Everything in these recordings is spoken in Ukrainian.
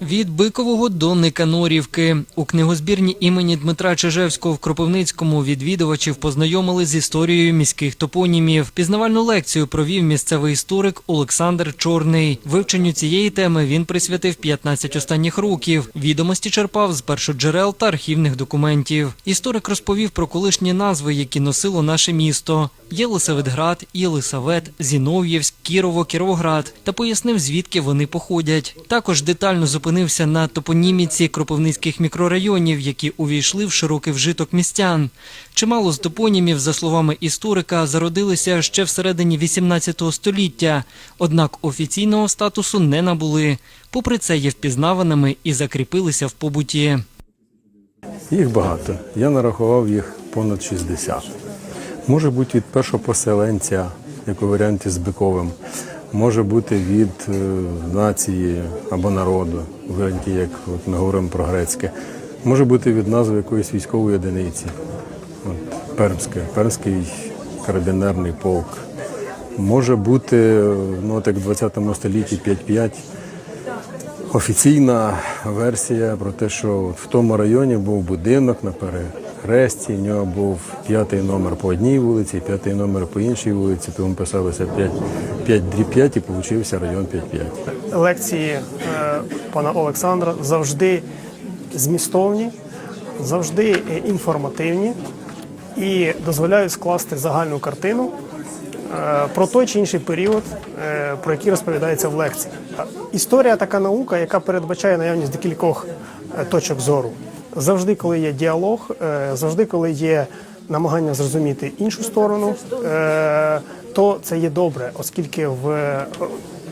Від Бикового до Никанорівки у книгозбірні імені Дмитра Чижевського в Кропивницькому відвідувачів познайомили з історією міських топонімів. Пізнавальну лекцію провів місцевий історик Олександр Чорний. Вивченню цієї теми він присвятив 15 останніх років. Відомості черпав з першоджерел та архівних документів. Історик розповів про колишні назви, які носило наше місто: Єлисаветград, Єлисавет, Зінов'євськ, Кірово, Кіровоград та пояснив, звідки вони походять. Також детально зупинився на топоніміці кропивницьких мікрорайонів, які увійшли в широкий вжиток містян. Чимало з топонімів, за словами історика, зародилися ще всередині 18 століття, однак офіційного статусу не набули. Попри це, є впізнаваними і закріпилися в побуті. Їх багато. Я нарахував їх понад 60. Може бути від першого поселенця, як у варіанті з Биковим. Може бути від е, нації або народу, варіанті, як от ми говоримо про грецьке. Може бути від назви якоїсь військової одиниці. От, Пермське, Пермський карабінерний полк. Може бути, е, ну, так в 20 столітті 5-5 офіційна версія про те, що в тому районі був будинок на перехресті, нього був п'ятий номер по одній вулиці, п'ятий номер по іншій вулиці, тому писалося 5, 5 дріб 5 і получився район 5-5. лекції е, пана Олександра завжди змістовні, завжди е, інформативні і дозволяють скласти загальну картину про той чи інший період, е, про який розповідається в лекції. Історія така наука, яка передбачає наявність декількох е, точок зору. Завжди, коли є діалог, е, завжди, коли є намагання зрозуміти іншу сторону, е, то це є добре, оскільки в е,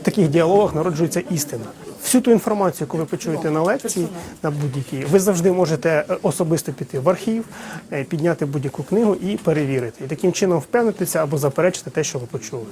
таких діалогах народжується істина. Всю ту інформацію, яку ви почуєте на лекції, на будь-якій, ви завжди можете е, особисто піти в архів, е, підняти будь-яку книгу і перевірити. І таким чином впевнитися або заперечити те, що ви почули.